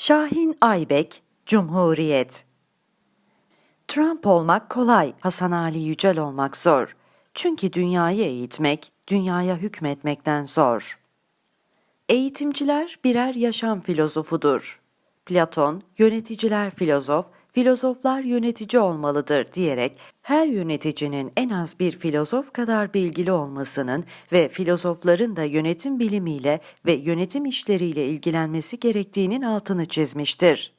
Şahin Aybek, Cumhuriyet Trump olmak kolay, Hasan Ali Yücel olmak zor. Çünkü dünyayı eğitmek, dünyaya hükmetmekten zor. Eğitimciler birer yaşam filozofudur. Platon, yöneticiler filozof, filozoflar yönetici olmalıdır diyerek her yöneticinin en az bir filozof kadar bilgili olmasının ve filozofların da yönetim bilimiyle ve yönetim işleriyle ilgilenmesi gerektiğinin altını çizmiştir.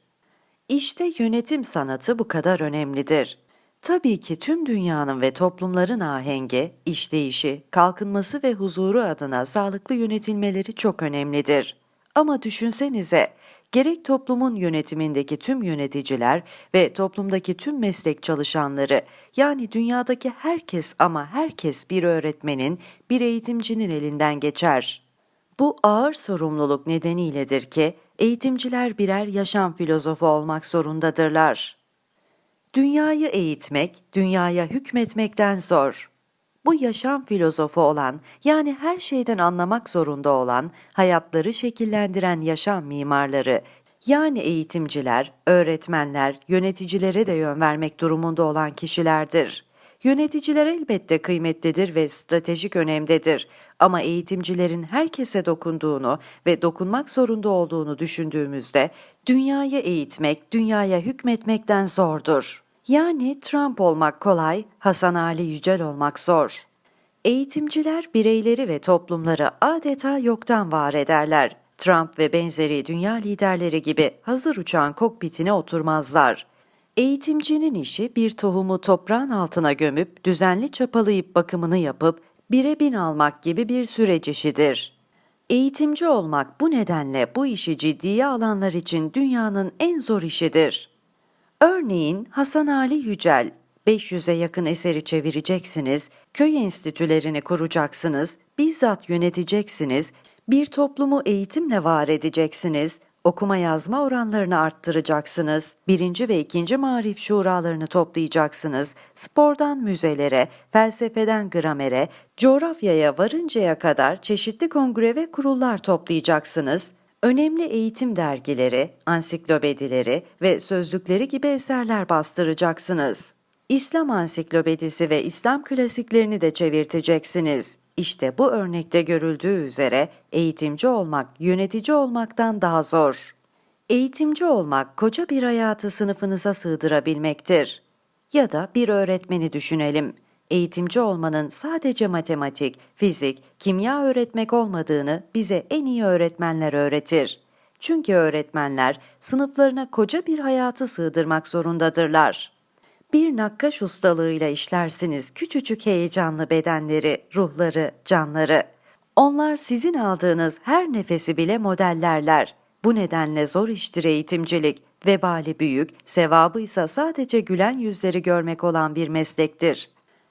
İşte yönetim sanatı bu kadar önemlidir. Tabii ki tüm dünyanın ve toplumların ahengi, işleyişi, kalkınması ve huzuru adına sağlıklı yönetilmeleri çok önemlidir. Ama düşünsenize, gerek toplumun yönetimindeki tüm yöneticiler ve toplumdaki tüm meslek çalışanları, yani dünyadaki herkes ama herkes bir öğretmenin, bir eğitimcinin elinden geçer. Bu ağır sorumluluk nedeniyledir ki eğitimciler birer yaşam filozofu olmak zorundadırlar. Dünyayı eğitmek, dünyaya hükmetmekten zor. Bu yaşam filozofu olan, yani her şeyden anlamak zorunda olan, hayatları şekillendiren yaşam mimarları, yani eğitimciler, öğretmenler, yöneticilere de yön vermek durumunda olan kişilerdir. Yöneticiler elbette kıymetlidir ve stratejik önemdedir ama eğitimcilerin herkese dokunduğunu ve dokunmak zorunda olduğunu düşündüğümüzde dünyayı eğitmek, dünyaya hükmetmekten zordur. Yani Trump olmak kolay, Hasan Ali Yücel olmak zor. Eğitimciler bireyleri ve toplumları adeta yoktan var ederler. Trump ve benzeri dünya liderleri gibi hazır uçağın kokpitine oturmazlar. Eğitimcinin işi bir tohumu toprağın altına gömüp düzenli çapalayıp bakımını yapıp bire bin almak gibi bir süreç işidir. Eğitimci olmak bu nedenle bu işi ciddiye alanlar için dünyanın en zor işidir. Örneğin Hasan Ali Yücel, 500'e yakın eseri çevireceksiniz, köy enstitülerini kuracaksınız, bizzat yöneteceksiniz, bir toplumu eğitimle var edeceksiniz, okuma yazma oranlarını arttıracaksınız, birinci ve ikinci marif şuralarını toplayacaksınız, spordan müzelere, felsefeden gramere, coğrafyaya varıncaya kadar çeşitli kongre ve kurullar toplayacaksınız, önemli eğitim dergileri, ansiklopedileri ve sözlükleri gibi eserler bastıracaksınız. İslam ansiklopedisi ve İslam klasiklerini de çevirteceksiniz. İşte bu örnekte görüldüğü üzere eğitimci olmak yönetici olmaktan daha zor. Eğitimci olmak koca bir hayatı sınıfınıza sığdırabilmektir. Ya da bir öğretmeni düşünelim. Eğitimci olmanın sadece matematik, fizik, kimya öğretmek olmadığını bize en iyi öğretmenler öğretir. Çünkü öğretmenler sınıflarına koca bir hayatı sığdırmak zorundadırlar. Bir nakkaş ustalığıyla işlersiniz küçücük heyecanlı bedenleri, ruhları, canları. Onlar sizin aldığınız her nefesi bile modellerler. Bu nedenle zor iştir eğitimcilik. Vebali büyük, sevabı ise sadece gülen yüzleri görmek olan bir meslektir.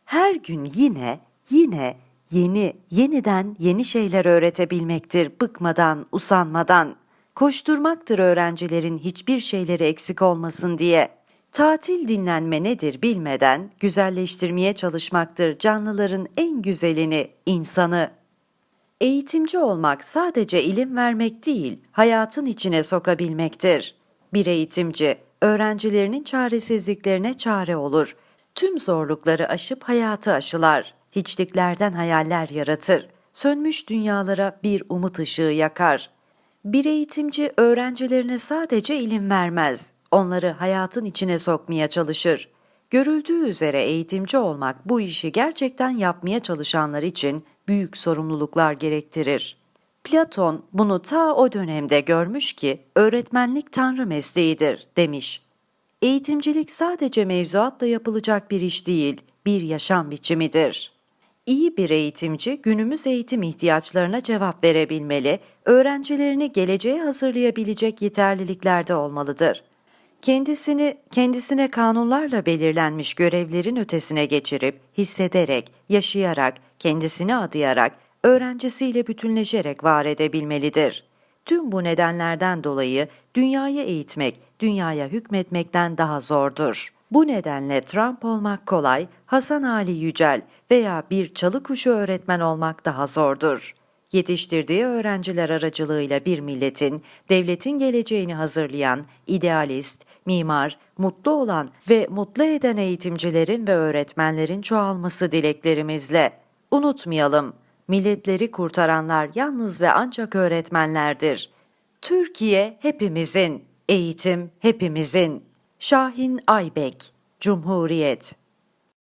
Her gün yine, yine, yeni, yeniden yeni şeyler öğretebilmektir bıkmadan, usanmadan. Koşturmaktır öğrencilerin hiçbir şeyleri eksik olmasın diye. Tatil dinlenme nedir bilmeden güzelleştirmeye çalışmaktır canlıların en güzelini, insanı. Eğitimci olmak sadece ilim vermek değil, hayatın içine sokabilmektir. Bir eğitimci, öğrencilerinin çaresizliklerine çare olur. Tüm zorlukları aşıp hayatı aşılar. Hiçliklerden hayaller yaratır. Sönmüş dünyalara bir umut ışığı yakar. Bir eğitimci öğrencilerine sadece ilim vermez, onları hayatın içine sokmaya çalışır. Görüldüğü üzere eğitimci olmak bu işi gerçekten yapmaya çalışanlar için büyük sorumluluklar gerektirir. Platon bunu ta o dönemde görmüş ki öğretmenlik tanrı mesleğidir demiş. Eğitimcilik sadece mevzuatla yapılacak bir iş değil, bir yaşam biçimidir. İyi bir eğitimci günümüz eğitim ihtiyaçlarına cevap verebilmeli, öğrencilerini geleceğe hazırlayabilecek yeterliliklerde olmalıdır. Kendisini kendisine kanunlarla belirlenmiş görevlerin ötesine geçirip, hissederek, yaşayarak, kendisini adayarak, öğrencisiyle bütünleşerek var edebilmelidir. Tüm bu nedenlerden dolayı dünyayı eğitmek, dünyaya hükmetmekten daha zordur. Bu nedenle Trump olmak kolay, Hasan Ali Yücel veya bir çalı kuşu öğretmen olmak daha zordur. yetiştirdiği öğrenciler aracılığıyla bir milletin, devletin geleceğini hazırlayan, idealist, mimar, mutlu olan ve mutlu eden eğitimcilerin ve öğretmenlerin çoğalması dileklerimizle. Unutmayalım, milletleri kurtaranlar yalnız ve ancak öğretmenlerdir. Türkiye hepimizin, eğitim hepimizin. Şahin Aybek, Cumhuriyet